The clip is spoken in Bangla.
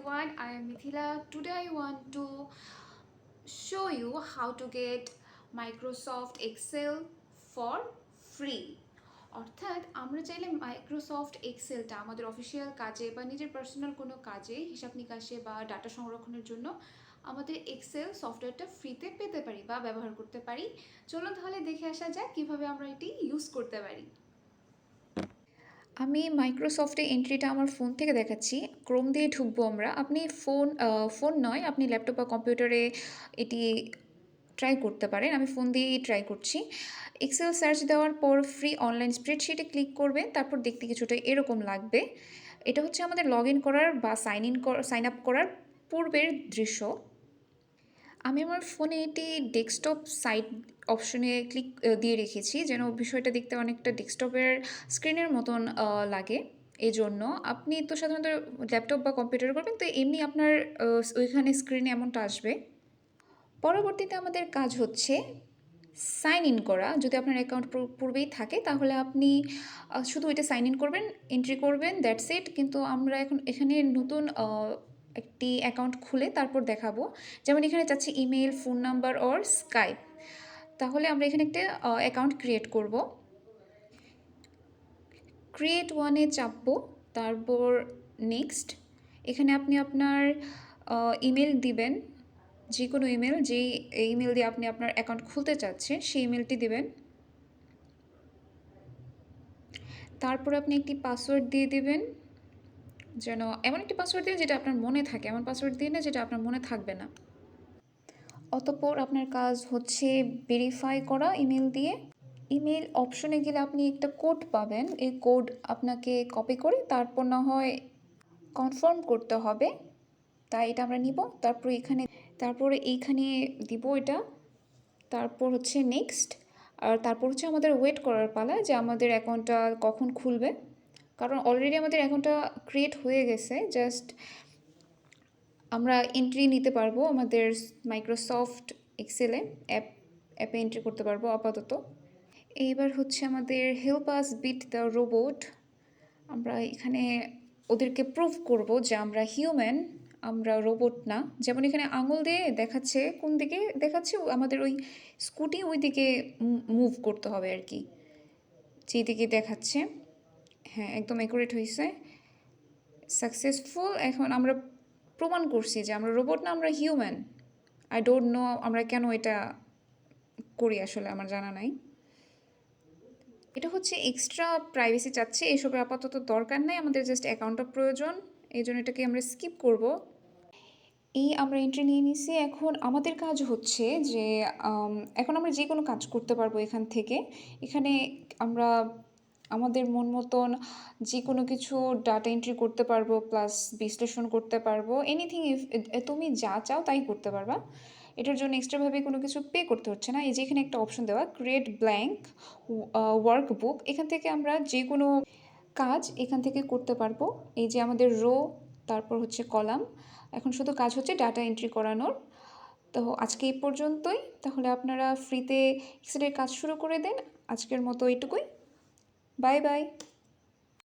everyone, I am Mithila. Today I want to show you how to get Microsoft Excel for free. অর্থাৎ আমরা চাইলে মাইক্রোসফট এক্সেলটা আমাদের অফিসিয়াল কাজে বা নিজের পার্সোনাল কোনো কাজে হিসাব নিকাশে বা ডাটা সংরক্ষণের জন্য আমাদের এক্সেল সফটওয়্যারটা ফ্রিতে পেতে পারি বা ব্যবহার করতে পারি চলুন তাহলে দেখে আসা যাক কীভাবে আমরা এটি ইউজ করতে পারি আমি মাইক্রোসফটে এন্ট্রিটা আমার ফোন থেকে দেখাচ্ছি। ক্রোম দিয়ে ঢুকবো আমরা। আপনি ফোন ফোন নয়, আপনি ল্যাপটপ বা কম্পিউটারে এটি ট্রাই করতে পারেন। আমি ফোন দিয়েই ট্রাই করছি। এক্সেল সার্চ দেওয়ার পর ফ্রি অনলাইন স্প্রেডশিটে ক্লিক করবেন, তারপর দেখতে কিছুটা এরকম লাগবে। এটা হচ্ছে আমাদের লগ ইন করার বা সাইন ইন সাইন আপ করার পূর্বের দৃশ্য। আমি আমার ফোনে এটি ডেস্কটপ সাইট অপশনে ক্লিক দিয়ে রেখেছি যেন বিষয়টা দেখতে অনেকটা ডেস্কটপের স্ক্রিনের মতন লাগে। এই জন্য আপনি তো সাধারণত ল্যাপটপ বা কম্পিউটার করবেন, তো এমনি আপনার ওইখানে স্ক্রিনে এমনটা আসবে। পরবর্তীতে আমাদের কাজ হচ্ছে সাইন ইন করা। যদি আপনার অ্যাকাউন্ট পূর্বেই থাকে, তাহলে আপনি শুধু এটা সাইন ইন করবেন এন্ট্রি করবেন দ্যাটস ইট কিন্তু আমরা এখন এখানে নতুন একটি অ্যাকাউন্ট খুলে তারপর দেখাবো। যেমন এখানে চাচ্ছি email phone number or Skype তাহলে আমরা এখানে একটা অ্যাকাউন্ট ক্রিয়েট করব। ক্রিয়েট ওয়ানে চাপবো, তারপর নেক্সট এখানে আপনি আপনার ইমেল দিবেন যে কোনো ইমেল যেই ইমেল দিয়ে আপনি আপনার অ্যাকাউন্ট খুলতে চাচ্ছেন, সেই ইমেলটি দিবেন। তারপর আপনি একটি পাসওয়ার্ড দিয়ে দিবেন। যেন এমন একটি পাসওয়ার্ড দিন যেটা আপনার মনে থাকে, এমন পাসওয়ার্ড দিয়ে না যেটা আপনার মনে থাকবে না। অতঃপর আপনার কাজ হচ্ছে ভেরিফাই করা ইমেল দিয়ে। ইমেল অপশনে গেলে আপনি একটা কোড পাবেন। এই কোড আপনাকে কপি করে তারপর না হয় কনফার্ম করতে হবে। তাই এটা আমরা নিব। তারপর এখানে, তারপরে এইখানে দিব এটা। তারপর হচ্ছে নেক্সট আর তারপর হচ্ছে আমাদের ওয়েট করার পালা যে আমাদের অ্যাকাউন্টটা কখন খুলবে। কারণ অলরেডি আমাদের অ্যাকাউন্টটা ক্রিয়েট হয়ে গেছে জাস্ট আমরা এন্ট্রি নিতে পারব আমাদের মাইক্রোসফট এক্সেলে অ্যাপ অ্যাপে এন্ট্রি করতে পারব আপাতত। এইবার হচ্ছে আমাদের help us beat the robot আমরা এখানে ওদেরকে প্রুভ করব যে আমরা হিউম্যান আমরা রোবট না। যেমন এখানে আঙুল দিয়ে দেখাচ্ছে, কোন দিকে দেখাচ্ছে আমাদের ওই স্কুটি ওই দিকে মুভ করতে হবে আর কি। যেদিকে দেখাচ্ছে। হ্যাঁ একদম অ্যাকুরেট হয়েছে সাকসেসফুল এখন আমরা প্রমাণ করছি যে আমরা রোবট না, আমরা হিউম্যান আই ডোন্ট নো আমরা কেন এটা করি আসলে আমার জানা নাই। এটা হচ্ছে এক্সট্রা প্রাইভেসি চাচ্ছে, এসবের আপাতত দরকার নাই, আমাদের জাস্ট অ্যাকাউন্টটা প্রয়োজন। এই জন্য এটাকে আমরা স্কিপ করব। এই আমরা এন্ট্রি নিয়ে নিছি। এখন আমাদের কাজ হচ্ছে যে এখন আমরা যে কোনো কাজ করতে পারব এখান থেকে। এখানে আমরা আমাদের মন মতন যে কোনো কিছু ডাটা এন্ট্রি করতে পারব প্লাস বিশ্লেষণ করতে পারব এনিথিং ইফ তুমি যা চাও তাই করতে পারবা। এটার জন্য এক্সট্রাভাবে কোনো কিছু পে করতে হচ্ছে না। এই যে এখানে একটা অপশন দেওয়া ক্রিয়েট ব্ল্যাঙ্ক ওয়ার্ক বুক এখান থেকে আমরা যে কোনো কাজ এখান থেকে করতে পারব। এই যে আমাদের রো তারপর হচ্ছে কলাম এখন শুধু কাজ হচ্ছে ডাটা এন্ট্রি করানোর। তো আজকে এই পর্যন্তই। তাহলে আপনারা ফ্রিতে এক্সেলের কাজ শুরু করে দেন। আজকের মতো এইটুকুই। Bye bye.